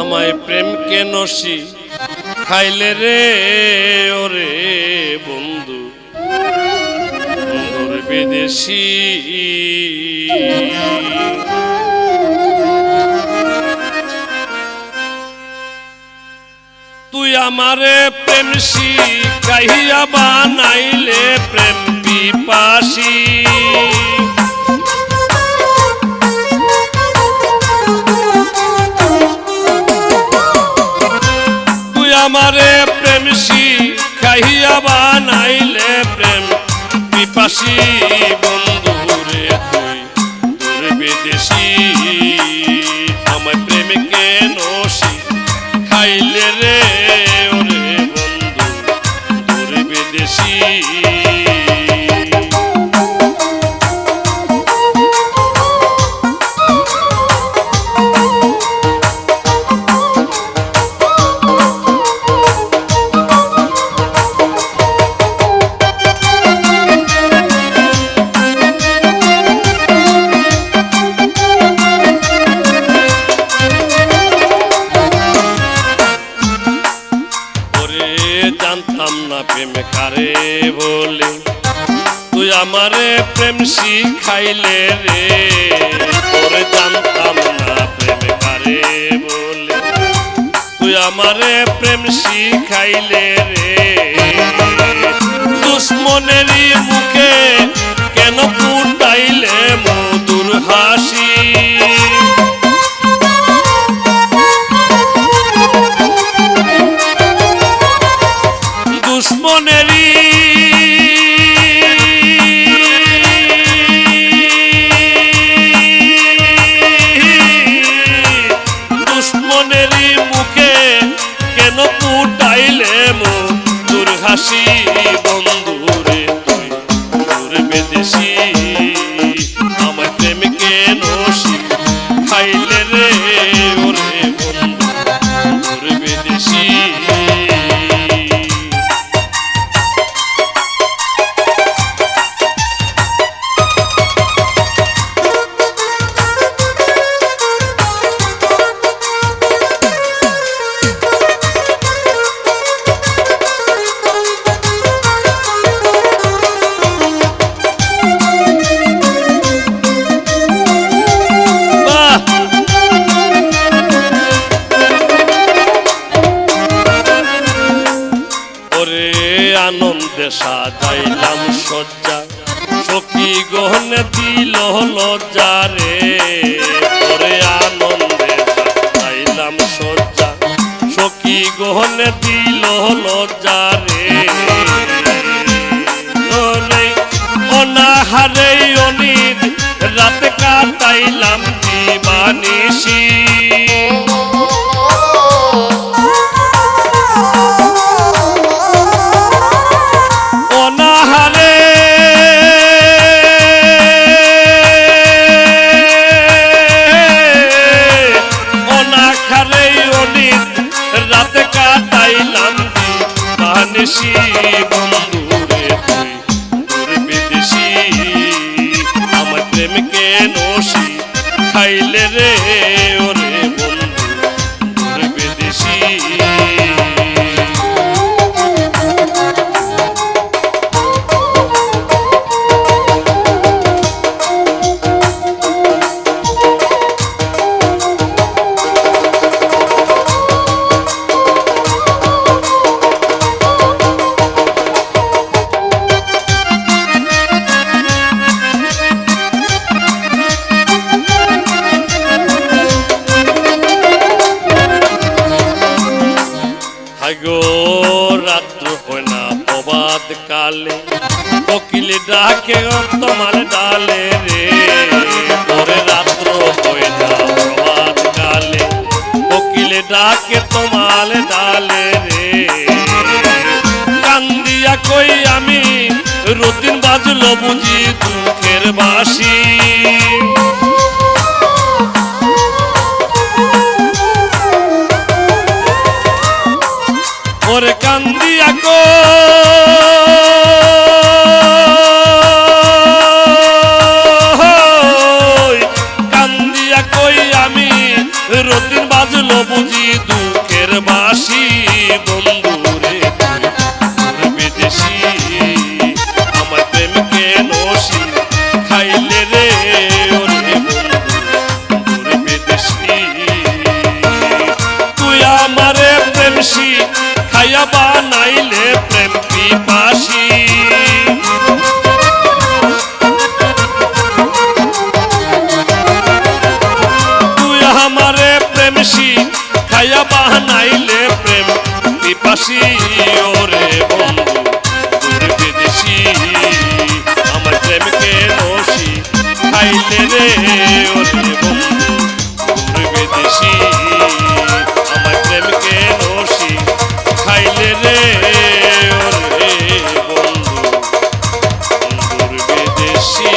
আমায় প্রেম K C? খাইলে রে, ওরে বন্ধু। বন্ধুর বিদেশি। তুই আমারে প্রেম শিখাইয়া বানাইলে প্রেম পিপাসী আমারে প্রেম শিখাইয়া বানাইলে প্রেম। পিপাসী বন্ধুরে তুই তোর বিদেশি জানতাম না প্রেম কারে বলে। তুই আমারে প্রেম শিখাইলে রে। ওরে জানতাম না প্রেম কারে বলে। তুই আমারে প্রেম শিখাইলে রে। দুশ্মনেরই মুখে কেন ফুটাইলে ফুটাইলে মো তোর হাসি বন্ধুরে তুই তোর বেদেশি আনন্দে সাজাইলাম সজ্জা সখী গহনে দিল লজ্জা রে। ওরে আনন্দে সাজাইলাম সজ্জা সখী গহনে দিল লজ্জা অনাহারে অনিদ। রাতে কাটাইলাম দিবানিসি মানসি রাত্র হয় না প্রবাদ কালে। কোকিলে ডাকে তোমার ডালে রে। পরে রাত্র হয় না প্রবাদ কালে। কোকিলে ডাকে তোমার ডালে রে। কান্দিয়া কই আমি? রতিন বাজলো বুঝি দুঃখের বাসি খায়া বাহানাইলে প্রেম, পিপাসি ওরে বন্ধু দূর বিদেশি, আমার প্রেমকে রসি খাইলে রে ওরে বন্ধু দূর বিদেশি, আমার প্রেমকে রসি খাইলে রে ওরে বন্ধু দূর বিদেশি।